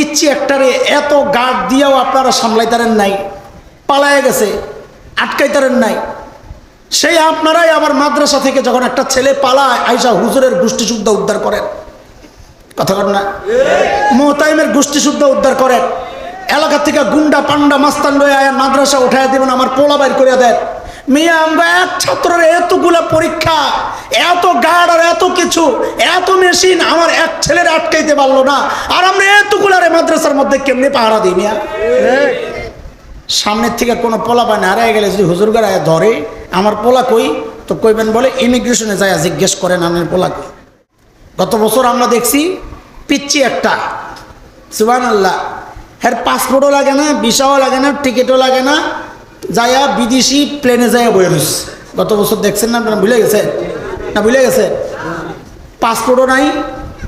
পিচ্ছি একটারে এত গার্ড দিয়েও আপনারা সামলাইতারেন নাই, পালায় গেছে, আটকাইতারেন নাই। সেই আপনারাই আবার মাদ্রাসা থেকে যখন একটা ছেলে পালায়, আইসা হুজুরের গোষ্ঠী শুদ্ধ উদ্ধার করেন। কথা কর না? মোহতাইমের গোষ্ঠী শুদ্ধ উদ্ধার করেন। এলাকা থেকে গুন্ডা, পান্ডা, মাস্তান লয়ে মাদ্রাসা উঠাই দেবেন, আমার পোলা বাইর করে দেন। মেয়ে, আমরা এক ছাত্রের এতগুলা পরীক্ষা, এত গার্ড আর এত কিছু, এত মেশিন আমার এক ছেলের আটকাইতে পারল না। আর আমরা এতগুলারে মাদ্রাসার মধ্যে কেমনি পাহারা দিই মিয়া? সামনের থেকে কোনো পোলা পায় না গেলে যদি হুজুর গাড়ায় ধরে, আমার পোলা কই? তো কইবেন বলে ইমিগ্রেশনে যায় জিজ্ঞেস করেন আমার পোলা কই? গত বছর আমরা দেখছি পিচ্ছি একটা সুবান আল্লাহ হ্যাঁ পাসপোর্টও লাগে না ভিসাও লাগে না টিকিটও লাগে না যায়া বিদেশি প্লেনে যায় বয়ে রয়েছে গত বছর দেখছেন না আপনারা, ভুলে গেছেন না, ভুলে গেছে? পাসপোর্টও নাই,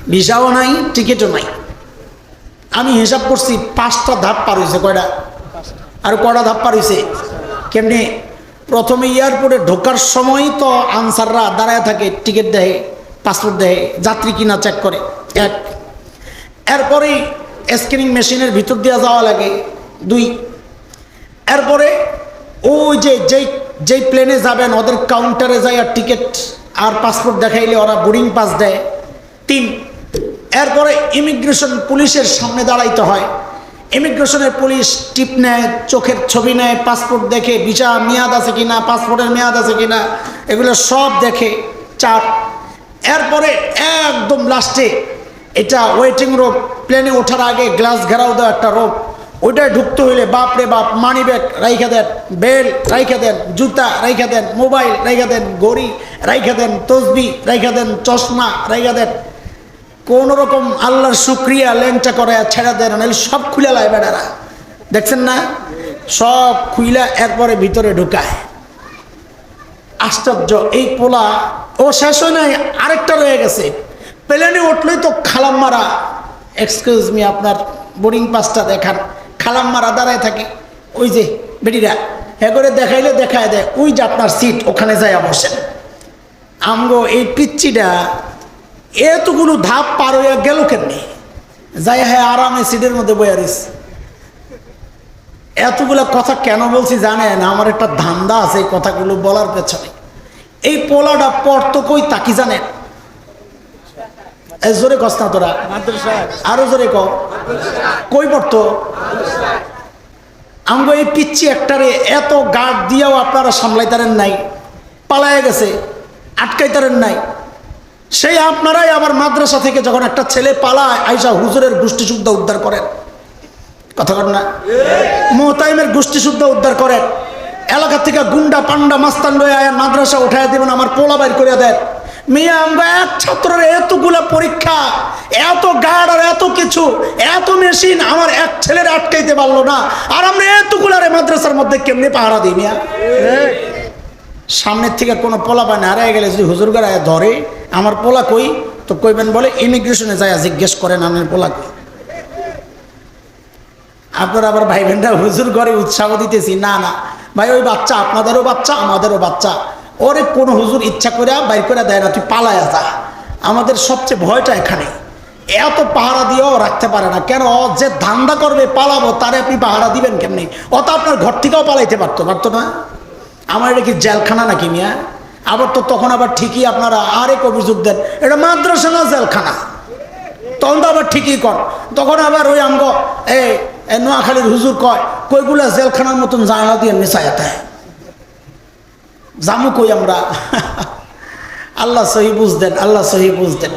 ভিসাও নাই, টিকিটও নাই। আমি হিসাব করছি, পাঁচটা ধাপ পার হয়েছে কয়টা? আর কয়টা ধাপ পার হয়েছে কেমনি? প্রথমে এয়ারপোর্টে ঢোকার সময় তো আনসাররা দাঁড়ায় থাকে, টিকিট দেয়, পাসপোর্ট দেয়, যাত্রী কিনা চেক করে। এক। এরপরেই স্ক্যানিং মেশিনের ভিতর দিয়ে যাওয়া লাগে। দুই। এরপরে ওই যে, যেই যেই প্লেনে যাবেন, ওদের কাউন্টারে যায় আর টিকিট আর পাসপোর্ট দেখাইলে ওরা বোর্ডিং পাস দেয়। তিন, এরপরে ইমিগ্রেশন পুলিশের সামনে দাঁড়াইতে হয়। ইমিগ্রেশনের পুলিশ টিপ নেয়, চোখের ছবি নেয় পাসপোর্ট দেখে ভিসা মেয়াদ আছে কিনা পাসপোর্টের মেয়াদ আছে কিনা, এগুলো সব দেখে। চার, এরপরে একদম লাস্টে এটা ওয়েটিং রোপ প্লেনে ওঠার আগে গ্লাস ঘেরাও দেওয়া একটা রোগ ওইটায় ঢুকতে হইলে বাপ রে বাপ মানি ব্যাগ রাইখা দেন বেল রাইখা দেন, জুতা রাইখা দেন মোবাইল রাইখা দেন, ঘড়ি রাইখা দেন, তসবি রাইখা দেন, চশমা রাইখা দেন। কোন রকম আল্লাহর শুক্রিয়া ল্যাংটা করে ছেড়ে দেন নাহলে সব খুলে লাই বেড়ারা। দেখছেন না? সব খুইলা এরপরে ভিতরে ঢুকায়। আশ্চর্য, এই পোলা, ও শেষ হয় নাই, আরেকটা রয়ে গেছে। প্লেনে উঠলেই তো খালাম মারা এক্সকিউজ মি আপনার বোর্ডিং পাসটা দেখান। খালাম মারা দাঁড়ায় থাকে। ওই যে বেটিরা হ্যাঁ করে দেখাইলে দেখায় দেয়, ওই যে আপনার সিট, ওখানে যায় বসেন। আমগো এই পিচ্চিটা, এতগুলো ধাপ পার হইয়া গেল কেমনি? যাই হ্যাঁ আরামে সিটের মধ্যে বইয়া রইছে এতগুলো কথা কেন বলছি জানেন? আমার একটা ধান্দা আছে এই কথাগুলো বলার পেছনে। এই পোলাটা পড়তো কই তাকি জানেন? জোরে কস না তোরা। আরও জোরে ক কই পড়তো? আমগো এই পিচ্ছি একটারে এত গার্ড দিয়েও আপনারা সামলাইতারেন নাই পালায় গেছে আটকাইতারেন নাই। সেই আপনারাই আবার মাদ্রাসা থেকে যখন একটা ছেলে পালায় আইসা হুজুরের গোষ্ঠী শুদ্ধ উদ্ধার করেন। কথা কর না? মোহতাইমের গোষ্ঠী শুদ্ধ উদ্ধার করেন। এলাকা থেকে গুন্ডা পান্ডা মাস্তান লয়ে আয় মাদ্রাসা উঠাই দেবেন আমার পোলা বাইর করিয়া দেন। মেয়ে, আমরা এক ছাত্রের এতগুলা পরীক্ষা, এত গার্ড আর এত কিছু, এত মেশিন আমার এক ছেলের আটকাইতে পারল না। আর আমরা এতগুলারে মাদ্রাসার মধ্যে কেমনি পাহারা দিই মিয়া? সামনের থেকে কোনো পোলা পায় না হারাই গেলে যদি হুজুর গাড়ায় ধরে, আমার পোলা কই? তো কইবেন বলে ইমিগ্রেশনে যায় জিজ্ঞেস করেন আমার পোলা কই। আপনারা আবার ভাই বোনরা হুজুর ঘরে উৎসাহ দিতেছি, না না। ভাই, ওই বাচ্চা, আপনাদেরও বাচ্চা, আমাদেরও বাচ্চা। ওরে কোন হুজুর ইচ্ছা করে বাইর করে দেয় না, তুই পালায় যা। আমাদের সবচেয়ে ভয়টা এখানে। এত পাহারা দিয়েও রাখতে পারে না। কেন? যে ধান্দা করবে, পালাবো, তারে আপনি পাহারা দিবেন কেমনি? অত আপনার ঘর থেকেও পালাইতে পারতো পারতো না? আমার এটা কি জেলখানা নাকি মিয়া? আবার তো তখন আবার ঠিকই আপনারা আরেক অভিযোগ দেন, এটা মাদ্রাসা না জেলখানা? তখন তো আবার ঠিকই কর তখন আবার ওই আমগো, এই নোয়াখালীর হুজুর কয়, কইগুলা জেলখানার মতন জানলা দিয়ে মিশায়াতে জামু কই আমরা। আল্লাহ সহি বুঝ দেন আল্লাহ সহি বুঝ দেন।